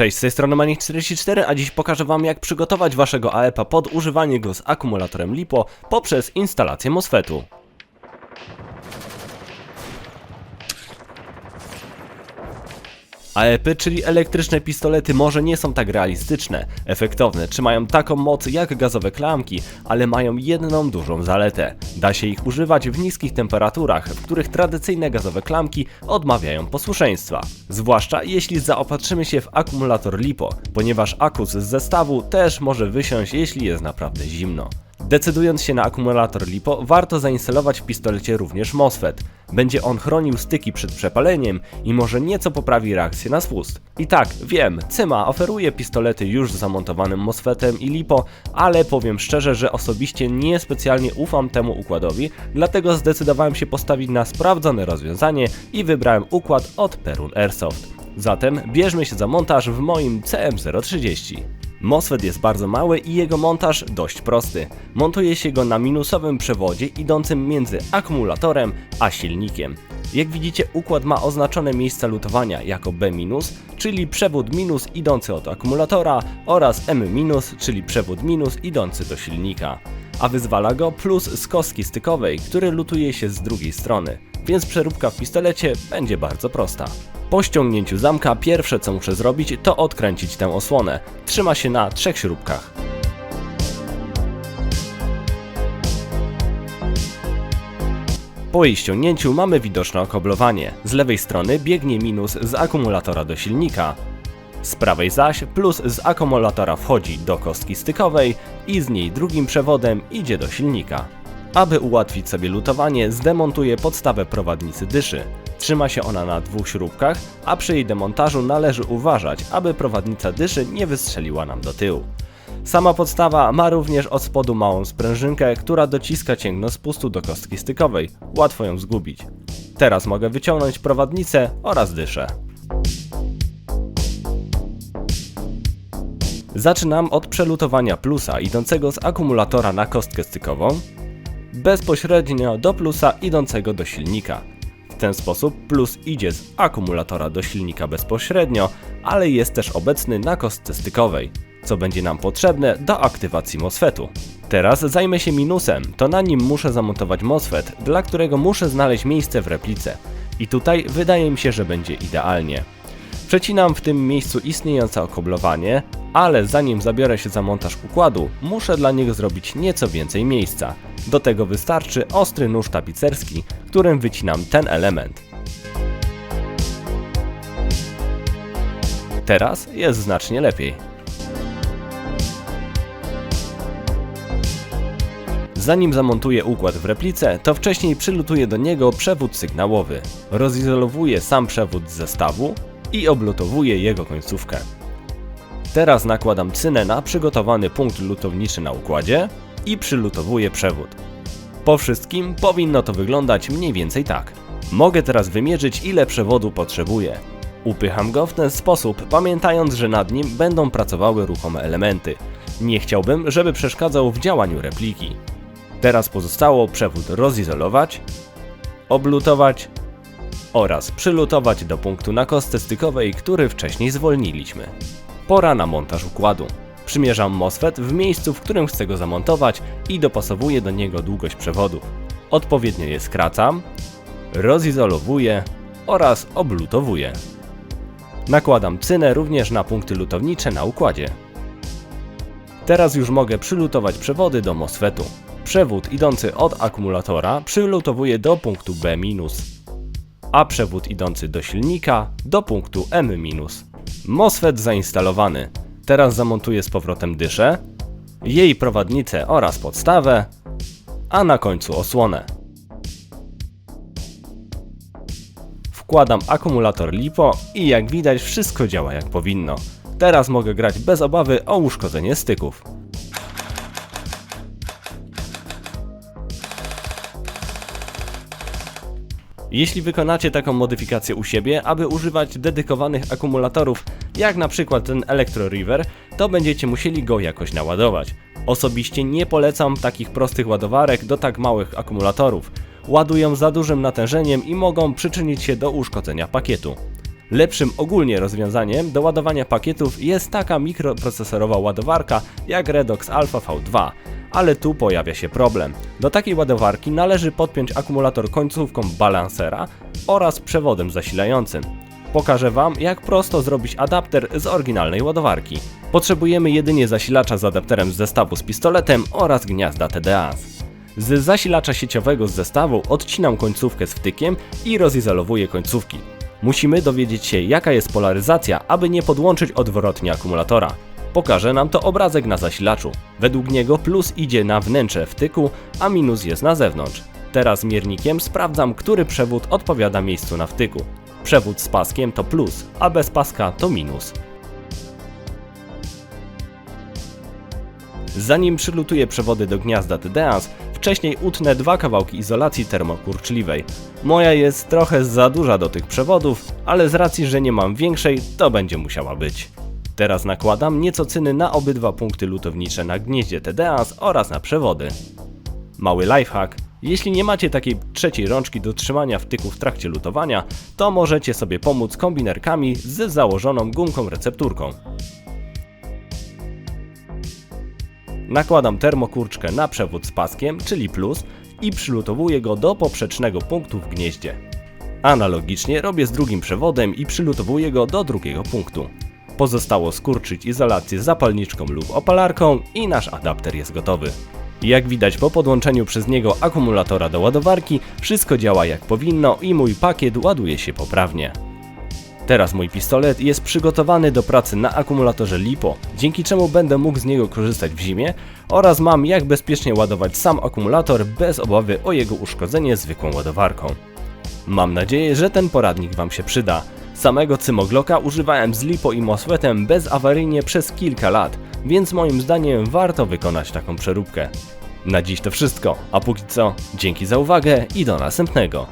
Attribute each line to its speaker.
Speaker 1: Cześć, z tej strony Manik44, a dziś pokażę wam jak przygotować waszego AEP-a pod używanie go z akumulatorem LiPo poprzez instalację MOSFETu. AEP, czyli elektryczne pistolety, może nie są tak realistyczne, efektowne, czy mają taką moc jak gazowe klamki, ale mają jedną dużą zaletę. Da się ich używać w niskich temperaturach, w których tradycyjne gazowe klamki odmawiają posłuszeństwa. Zwłaszcza jeśli zaopatrzymy się w akumulator LiPo, ponieważ akus z zestawu też może wysiąść jeśli jest naprawdę zimno. Decydując się na akumulator LiPo, warto zainstalować w pistolecie również MOSFET. Będzie on chronił styki przed przepaleniem i może nieco poprawi reakcję na spust. I tak, wiem, Cyma oferuje pistolety już z zamontowanym MOSFETem i LiPo, ale powiem szczerze, że osobiście niespecjalnie ufam temu układowi, dlatego zdecydowałem się postawić na sprawdzone rozwiązanie i wybrałem układ od Perun Airsoft. Zatem bierzmy się za montaż w moim CM030. MOSFET jest bardzo mały i jego montaż dość prosty. Montuje się go na minusowym przewodzie idącym między akumulatorem a silnikiem. Jak widzicie układ ma oznaczone miejsca lutowania jako B-, czyli przewód minus idący od akumulatora oraz M-, czyli przewód minus idący do silnika. A wyzwala go plus z kostki stykowej, który lutuje się z drugiej strony, więc przeróbka w pistolecie będzie bardzo prosta. Po ściągnięciu zamka pierwsze co muszę zrobić to odkręcić tę osłonę. Trzyma się na trzech śrubkach. Po jej ściągnięciu mamy widoczne okoblowanie. Z lewej strony biegnie minus z akumulatora do silnika. Z prawej zaś plus z akumulatora wchodzi do kostki stykowej i z niej drugim przewodem idzie do silnika. Aby ułatwić sobie lutowanie, zdemontuję podstawę prowadnicy dyszy. Trzyma się ona na dwóch śrubkach, a przy jej demontażu należy uważać, aby prowadnica dyszy nie wystrzeliła nam do tyłu. Sama podstawa ma również od spodu małą sprężynkę, która dociska cięgno spustu do kostki stykowej. Łatwo ją zgubić. Teraz mogę wyciągnąć prowadnicę oraz dyszę. Zaczynam od przelutowania plusa idącego z akumulatora na kostkę stykową, bezpośrednio do plusa idącego do silnika. W ten sposób plus idzie z akumulatora do silnika bezpośrednio, ale jest też obecny na kostce stykowej, co będzie nam potrzebne do aktywacji MOSFETu. Teraz zajmę się minusem, to na nim muszę zamontować MOSFET, dla którego muszę znaleźć miejsce w replice. I tutaj wydaje mi się, że będzie idealnie. Przecinam w tym miejscu istniejące okoblowanie, ale zanim zabiorę się za montaż układu, muszę dla niego zrobić nieco więcej miejsca. Do tego wystarczy ostry nóż tapicerski, którym wycinam ten element. Teraz jest znacznie lepiej. Zanim zamontuję układ w replice, to wcześniej przylutuję do niego przewód sygnałowy. Rozizolowuję sam przewód z zestawu i oblutowuję jego końcówkę. Teraz nakładam cynę na przygotowany punkt lutowniczy na układzie i przylutowuję przewód. Po wszystkim powinno to wyglądać mniej więcej tak. Mogę teraz wymierzyć ile przewodu potrzebuję. Upycham go w ten sposób, pamiętając, że nad nim będą pracowały ruchome elementy. Nie chciałbym, żeby przeszkadzał w działaniu repliki. Teraz pozostało przewód rozizolować, oblutować oraz przylutować do punktu na kostce stykowej, który wcześniej zwolniliśmy. Pora na montaż układu. Przymierzam MOSFET w miejscu, w którym chcę go zamontować i dopasowuję do niego długość przewodów. Odpowiednio je skracam, rozizolowuję oraz oblutowuję. Nakładam cynę również na punkty lutownicze na układzie. Teraz już mogę przylutować przewody do MOSFETu. Przewód idący od akumulatora przylutowuję do punktu B-, a przewód idący do silnika do punktu M-. MOSFET zainstalowany. Teraz zamontuję z powrotem dyszę, jej prowadnicę oraz podstawę, a na końcu osłonę. Wkładam akumulator LiPo i jak widać wszystko działa jak powinno. Teraz mogę grać bez obawy o uszkodzenie styków. Jeśli wykonacie taką modyfikację u siebie, aby używać dedykowanych akumulatorów, jak na przykład ten Electro River, to będziecie musieli go jakoś naładować. Osobiście nie polecam takich prostych ładowarek do tak małych akumulatorów. Ładują za dużym natężeniem i mogą przyczynić się do uszkodzenia pakietu. Lepszym ogólnie rozwiązaniem do ładowania pakietów jest taka mikroprocesorowa ładowarka jak Redox Alpha V2, ale tu pojawia się problem. Do takiej ładowarki należy podpiąć akumulator końcówką balansera oraz przewodem zasilającym. Pokażę Wam, jak prosto zrobić adapter z oryginalnej ładowarki. Potrzebujemy jedynie zasilacza z adapterem z zestawu z pistoletem oraz gniazda TDA. Z zasilacza sieciowego z zestawu odcinam końcówkę z wtykiem i rozizolowuję końcówki. Musimy dowiedzieć się jaka jest polaryzacja, aby nie podłączyć odwrotnie akumulatora. Pokaże nam to obrazek na zasilaczu. Według niego plus idzie na wnętrze wtyku, a minus jest na zewnątrz. Teraz miernikiem sprawdzam, który przewód odpowiada miejscu na wtyku. Przewód z paskiem to plus, a bez paska to minus. Zanim przylutuję przewody do gniazda TDAS, wcześniej utnę dwa kawałki izolacji termokurczliwej. Moja jest trochę za duża do tych przewodów, ale z racji, że nie mam większej, to będzie musiała być. Teraz nakładam nieco cyny na obydwa punkty lutownicze na gnieździe TDAS oraz na przewody. Mały lifehack. Jeśli nie macie takiej trzeciej rączki do trzymania wtyku w trakcie lutowania, to możecie sobie pomóc kombinerkami z założoną gumką recepturką. Nakładam termokurczkę na przewód z paskiem, czyli plus, i przylutowuję go do poprzecznego punktu w gnieździe. Analogicznie robię z drugim przewodem i przylutowuję go do drugiego punktu. Pozostało skurczyć izolację zapalniczką lub opalarką i nasz adapter jest gotowy. Jak widać po podłączeniu przez niego akumulatora do ładowarki, wszystko działa jak powinno i mój pakiet ładuje się poprawnie. Teraz mój pistolet jest przygotowany do pracy na akumulatorze LiPo, dzięki czemu będę mógł z niego korzystać w zimie oraz mam jak bezpiecznie ładować sam akumulator bez obawy o jego uszkodzenie zwykłą ładowarką. Mam nadzieję, że ten poradnik Wam się przyda. Samego Cymoglocka używałem z LiPo i MOSFETem bezawaryjnie przez kilka lat, więc moim zdaniem warto wykonać taką przeróbkę. Na dziś to wszystko, a póki co dzięki za uwagę i do następnego.